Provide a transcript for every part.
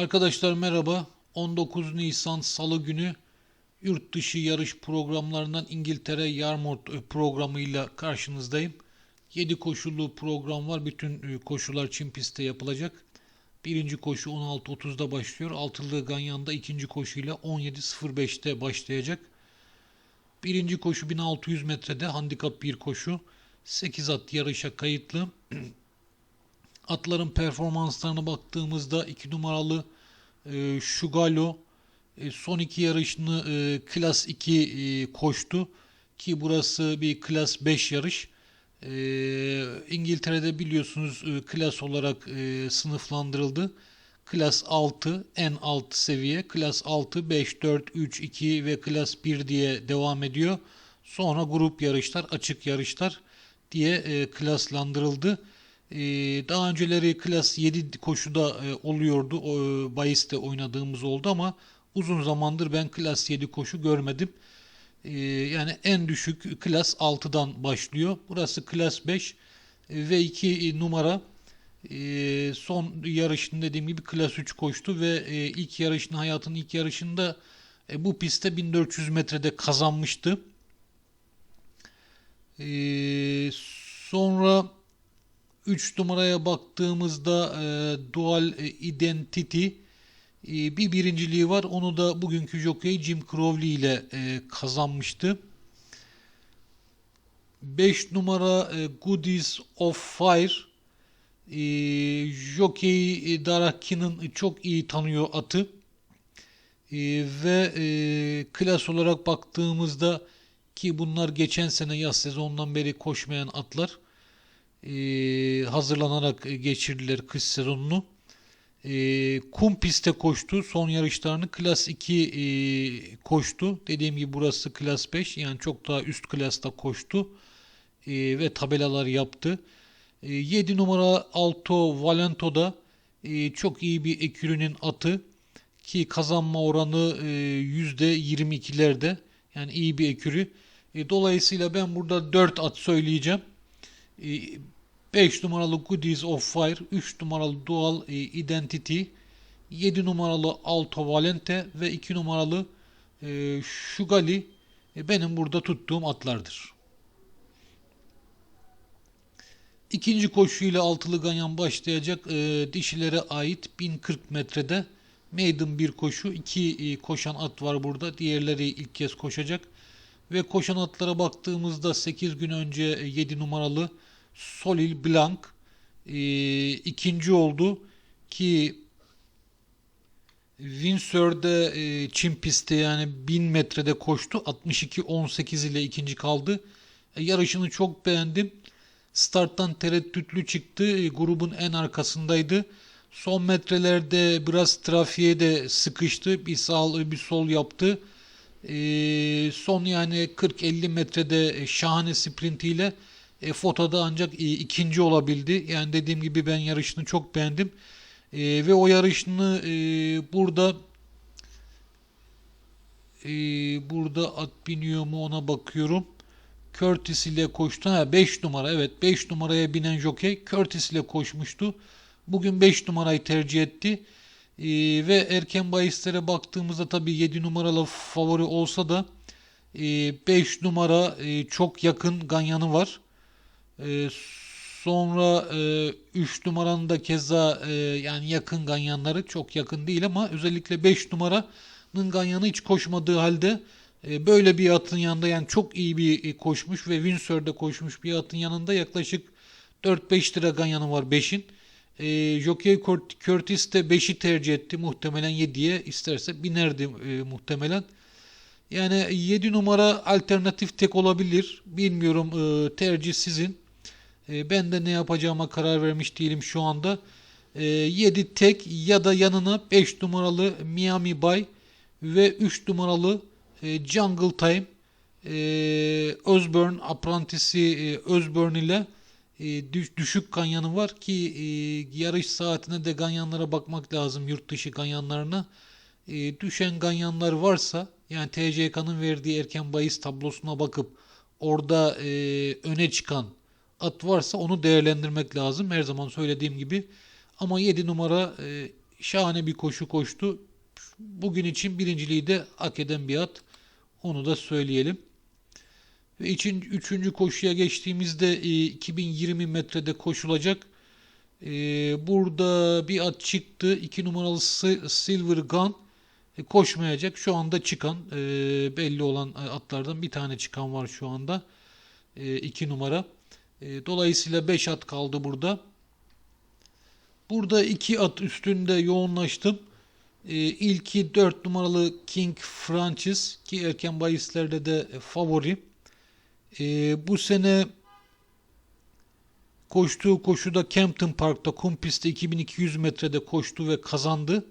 Arkadaşlar merhaba. 19 Nisan Salı günü yurt dışı yarış programlarından İngiltere Yarmouth e, programıyla karşınızdayım. 7 koşullu program var. Bütün e, koşular Çin pistte yapılacak. Birinci koşu 16.30'da başlıyor. Altılı Ganyan'da ikinci koşuyla 17.05'te başlayacak. Birinci koşu 1600 metrede handikap bir koşu. 8 at yarışa kayıtlı. Atların performanslarına baktığımızda 2 numaralı e, Şugalo e, son iki yarışını e, Klas 2 e, koştu ki burası bir Klas 5 yarış. E, İngiltere'de biliyorsunuz e, klas olarak e, sınıflandırıldı. Klas 6 en alt seviye, klas 6, 5, 4, 3, 2 ve klas 1 diye devam ediyor. Sonra grup yarışlar, açık yarışlar diye e, klaslandırıldı. E, daha önceleri klas 7 koşuda e, oluyordu. E, Bayis'te oynadığımız oldu ama uzun zamandır ben klas 7 koşu görmedim. E, yani en düşük klas 6'dan başlıyor. Burası klas 5 e, ve 2 numara e, son yarışını dediğim gibi klas 3 koştu ve ilk yarışını hayatının ilk yarışında bu pistte 1400 metrede kazanmıştı. Sonra 3 numaraya baktığımızda e, Dual Identity e, bir birinciliği var. Onu da bugünkü jockey Jim Crowley ile e, kazanmıştı. 5 numara e, Goodies of Fire e, jockey e, çok iyi tanıyor atı. E, ve e, klas olarak baktığımızda ki bunlar geçen sene yaz sezonundan beri koşmayan atlar e, hazırlanarak geçirdiler kış sezonunu. E, kum pistte koştu. Son yarışlarını klas 2 e, koştu. Dediğim gibi burası klas 5 yani çok daha üst klasta koştu. E, ve tabelalar yaptı. E, 7 numara Alto Valento'da e, çok iyi bir ekürünün atı ki kazanma oranı e, %22'lerde yani iyi bir ekürü. E, dolayısıyla ben burada 4 at söyleyeceğim. 5 numaralı Goodies of Fire, 3 numaralı Dual Identity, 7 numaralı Alto Valente ve 2 numaralı e, Şugali e, benim burada tuttuğum atlardır. İkinci koşuyla altılı ganyan başlayacak e, dişilere ait 1040 metrede maiden bir koşu. iki e, koşan at var burada. Diğerleri ilk kez koşacak. Ve koşan atlara baktığımızda 8 gün önce 7 numaralı Solil Blanc e, ikinci oldu ki Windsor'da e, Çin pistte yani 1000 metrede koştu. 62-18 ile ikinci kaldı. E, yarışını çok beğendim. Starttan tereddütlü çıktı. E, grubun en arkasındaydı. Son metrelerde biraz trafiğe de sıkıştı. Bir sağ bir sol yaptı. E, son yani 40-50 metrede şahane sprintiyle e, fotoda ancak e, ikinci olabildi. Yani dediğim gibi ben yarışını çok beğendim. E, ve o yarışını e, burada e, burada at biniyor mu ona bakıyorum. Curtis ile koştu. Ha 5 numara evet 5 numaraya binen jockey Curtis ile koşmuştu. Bugün 5 numarayı tercih etti. Ee, ve erken bahislere baktığımızda tabii 7 numaralı favori olsa da e, 5 numara e, çok yakın ganyanı var. E, sonra e, 3 numaranın da keza e, yani yakın ganyanları çok yakın değil ama özellikle 5 numaranın ganyanı hiç koşmadığı halde e, böyle bir atın yanında yani çok iyi bir e, koşmuş ve Windsor'da koşmuş bir atın yanında yaklaşık 4-5 lira ganyanı var 5'in. E, Jockey Curtis de 5'i tercih etti. Muhtemelen 7'ye isterse binerdi e, muhtemelen. Yani 7 numara alternatif tek olabilir. Bilmiyorum e, tercih sizin. E, ben de ne yapacağıma karar vermiş değilim şu anda. E, 7 tek ya da yanına 5 numaralı Miami Bay ve 3 numaralı e, Jungle Time e, Özburn Apprentice'i e, Özburn ile e, düşük ganyanı var ki e, yarış saatine de ganyanlara bakmak lazım yurt dışı ganyanlarına. E, düşen ganyanlar varsa yani TCK'nın verdiği erken bahis tablosuna bakıp orada öne çıkan at varsa onu değerlendirmek lazım. Her zaman söylediğim gibi. Ama 7 numara e, şahane bir koşu koştu. Bugün için birinciliği de hak eden bir at. Onu da söyleyelim. Ve için üçüncü koşuya geçtiğimizde e, 2020 metrede koşulacak. E, burada bir at çıktı. 2 numaralı Si- Silver Gun e, koşmayacak. Şu anda çıkan e, belli olan atlardan bir tane çıkan var şu anda. 2 numara. E, dolayısıyla 5 at kaldı burada. Burada iki at üstünde yoğunlaştım. E, ilki 4 numaralı King Francis ki erken bahislerde de favori. E, bu sene koştuğu koşuda Campton Park'ta kum pistte 2200 metrede koştu ve kazandı.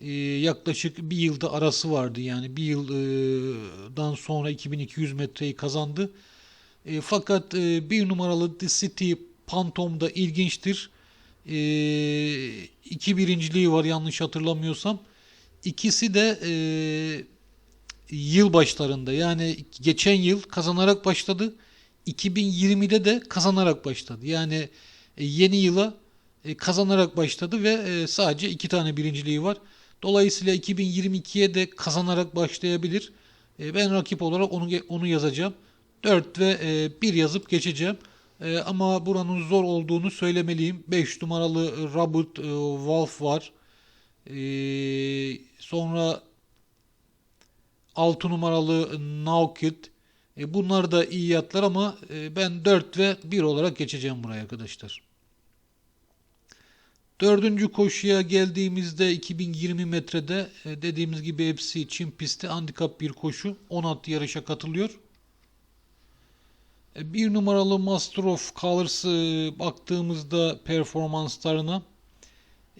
E, yaklaşık bir yılda arası vardı yani bir yıldan sonra 2200 metreyi kazandı. E, fakat e, bir numaralı The City Phantom'da ilginçtir. E, iki birinciliği var yanlış hatırlamıyorsam. İkisi de e, yıl başlarında yani geçen yıl kazanarak başladı. 2020'de de kazanarak başladı. Yani e, yeni yıla e, kazanarak başladı ve e, sadece iki tane birinciliği var. Dolayısıyla 2022'ye de kazanarak başlayabilir. E, ben rakip olarak onu onu yazacağım. 4 ve e, 1 yazıp geçeceğim. E, ama buranın zor olduğunu söylemeliyim. 5 numaralı Robert e, Wolf var. E, sonra 6 numaralı Naukit. E, bunlar da iyi yatlar ama e, ben 4 ve 1 olarak geçeceğim buraya arkadaşlar. Dördüncü koşuya geldiğimizde 2020 metrede e, dediğimiz gibi hepsi Çin pisti handikap bir koşu. 16 yarışa katılıyor. Bir numaralı Colors e, baktığımızda performanslarına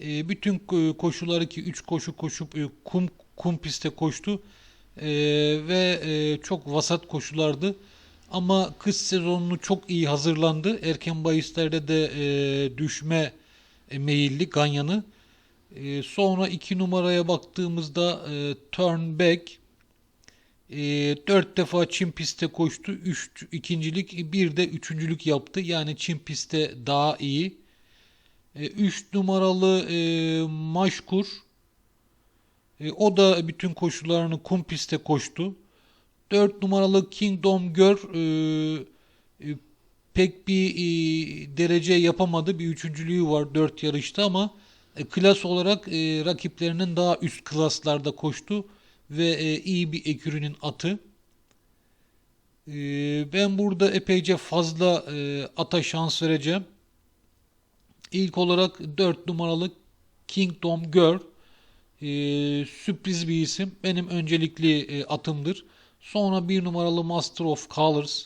e, bütün ko- koşuları ki 3 koşu koşup e, kum kum pistte koştu E, ve çok vasat koşulardı. Ama kış sezonunu çok iyi hazırlandı. Erken bahislerde de düşme meyilli Ganyan'ı. Sonra 2 numaraya baktığımızda e, Turn Back e, 4 defa Çin pistte koştu. 3 ikincilik, bir de üçüncülük yaptı. Yani Çin pistte daha iyi. 3 numaralı e, Maşkur e, o da bütün koşularını kum pistte koştu. 4 numaralı Kingdom Gör e, e, pek bir e, derece yapamadı. Bir üçüncülüğü var 4 yarışta ama e, klas olarak e, rakiplerinin daha üst klaslarda koştu ve e, iyi bir ekürünün atı. E, ben burada epeyce fazla e, ata şans vereceğim. İlk olarak 4 numaralı Kingdom Girl. Sürpriz bir isim. Benim öncelikli atımdır. Sonra 1 numaralı Master of Colors.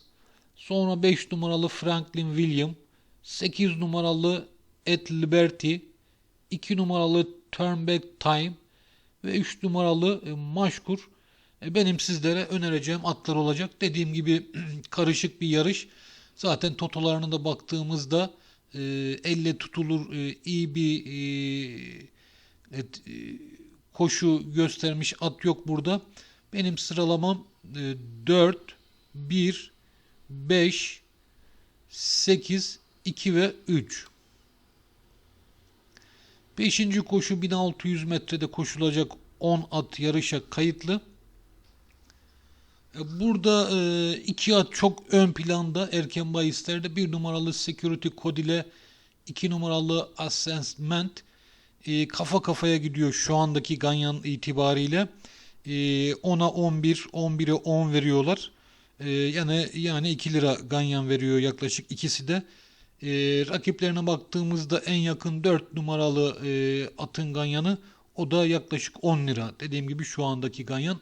Sonra 5 numaralı Franklin William. 8 numaralı At Liberty. 2 numaralı Turn Back Time. Ve 3 numaralı e, Maşkur. E, benim sizlere önereceğim atlar olacak. Dediğim gibi karışık bir yarış. Zaten totolarına da baktığımızda e, elle tutulur e, iyi bir e, et, e, koşu göstermiş at yok burada. Benim sıralamam e, 4, 1, 5, 8, 2 ve 3. Beşinci koşu 1600 metrede koşulacak 10 at yarışa kayıtlı. E, Burada e, iki at çok ön planda erken bahislerde. Bir numaralı Security Code ile iki numaralı Assessment e, kafa kafaya gidiyor şu andaki Ganyan itibariyle. E, 10'a 11, 11'e 10 veriyorlar. Yani yani 2 lira Ganyan veriyor yaklaşık ikisi de. E, rakiplerine baktığımızda en yakın 4 numaralı e, atın Ganyan'ı o da yaklaşık 10 lira. Dediğim gibi şu andaki Ganyan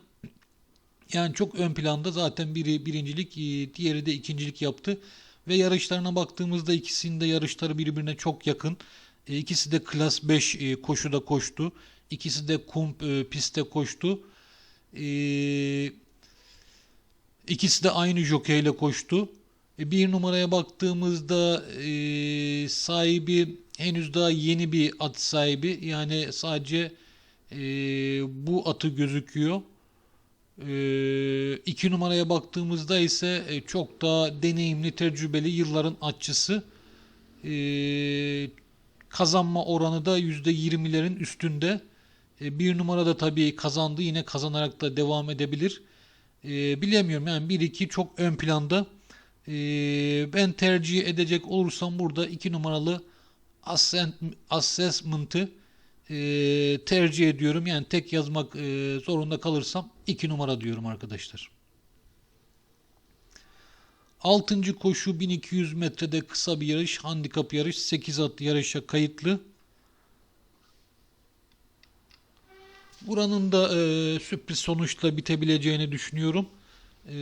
yani çok ön planda zaten biri birincilik, e, diğeri de ikincilik yaptı. Ve yarışlarına baktığımızda ikisinin de yarışları birbirine çok yakın. E, İkisi de klas 5 e, koşuda koştu. İkisi de kum e, pistte koştu. E, İkisi de aynı jokeyle koştu. E, Bir numaraya baktığımızda e, sahibi henüz daha yeni bir at sahibi. Yani sadece e, bu atı gözüküyor. E, iki numaraya baktığımızda ise çok daha deneyimli, tecrübeli yılların atçısı. Kazanma oranı da %20'lerin üstünde. E, bir numara da tabii kazandı. Yine kazanarak da devam edebilir. Bilemiyorum yani 1-2 çok ön planda. E, ben tercih edecek olursam burada 2 numaralı assessment'ı e, tercih ediyorum. Yani tek yazmak e, zorunda kalırsam 2 numara diyorum arkadaşlar. Altıncı koşu 1200 metrede kısa bir yarış, handikap yarış, 8 atlı yarışa kayıtlı. Buranın da e, sürpriz sonuçla bitebileceğini düşünüyorum. E,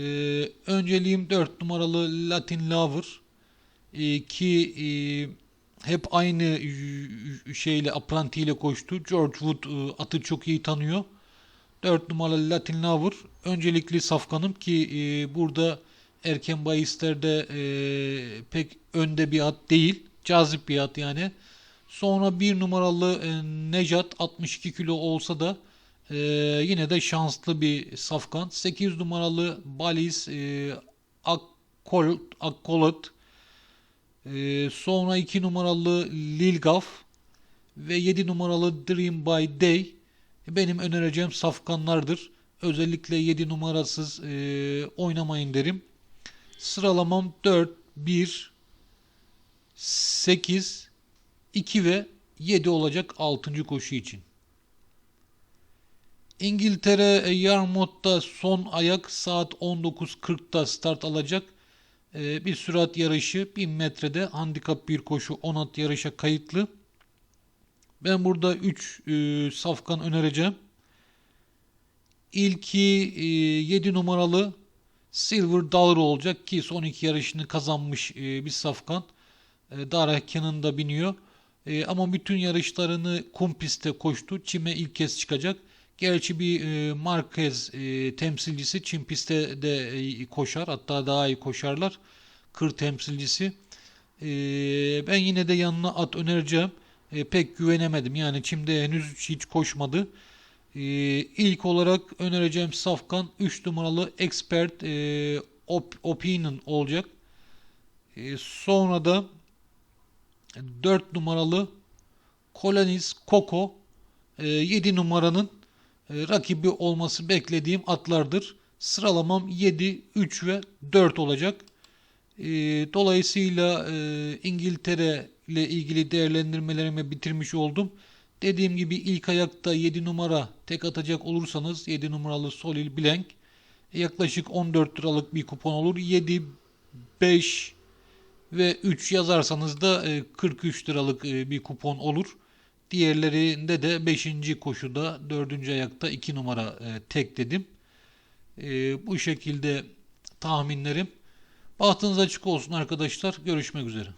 önceliğim 4 numaralı Latin Lover e, ki e, hep aynı şeyle aprantiyle koştu. George Wood e, atı çok iyi tanıyor. 4 numaralı Latin Lover öncelikli safkanım ki e, burada erken bahislerde e, pek önde bir at değil. Cazip bir at yani. Sonra bir numaralı e, Nejat 62 kilo olsa da e, yine de şanslı bir safkan. 8 numaralı Baliz e, Akkol, Akkolat e, sonra 2 numaralı Lilgaf ve 7 numaralı Dream by Day benim önereceğim safkanlardır. Özellikle 7 numarasız e, oynamayın derim. Sıralamam 4, 1, 8, 2 ve 7 olacak 6. koşu için. İngiltere e, Yarmouth'ta son ayak saat 19.40'da start alacak. E, Bir sürat yarışı 1000 metrede handikap bir koşu 10 at yarışa kayıtlı. Ben burada 3 safkan önereceğim. İlki 7 numaralı Silver Dollar olacak ki son iki yarışını kazanmış e, bir safkan. E, Darakan'ın da biniyor. E, ama bütün yarışlarını kum pistte koştu. Çim'e ilk kez çıkacak. Gerçi bir e, Marquez e, temsilcisi Çim pistte de e, koşar. Hatta daha iyi koşarlar. Kır temsilcisi. E, ben yine de yanına at önereceğim. E, pek güvenemedim. Yani Çim'de henüz hiç koşmadı. Ee, ilk olarak önereceğim safkan 3 numaralı Expert e, Op- Opinion olacak. Sonra da 4 numaralı Colanis Coco 7 numaranın e, rakibi olması beklediğim atlardır. Sıralamam 7, 3 ve 4 olacak. Ee, dolayısıyla e, İngiltere ile ilgili değerlendirmelerimi bitirmiş oldum. Dediğim gibi ilk ayakta 7 numara tek atacak olursanız 7 numaralı Solil Blank e, yaklaşık 14 liralık bir kupon olur. 7, 5 ve 3 yazarsanız da e, 43 liralık e, bir kupon olur. Diğerlerinde de 5. koşuda 4. ayakta 2 numara e, tek dedim. E, bu şekilde tahminlerim. Bahtınız açık olsun arkadaşlar. Görüşmek üzere.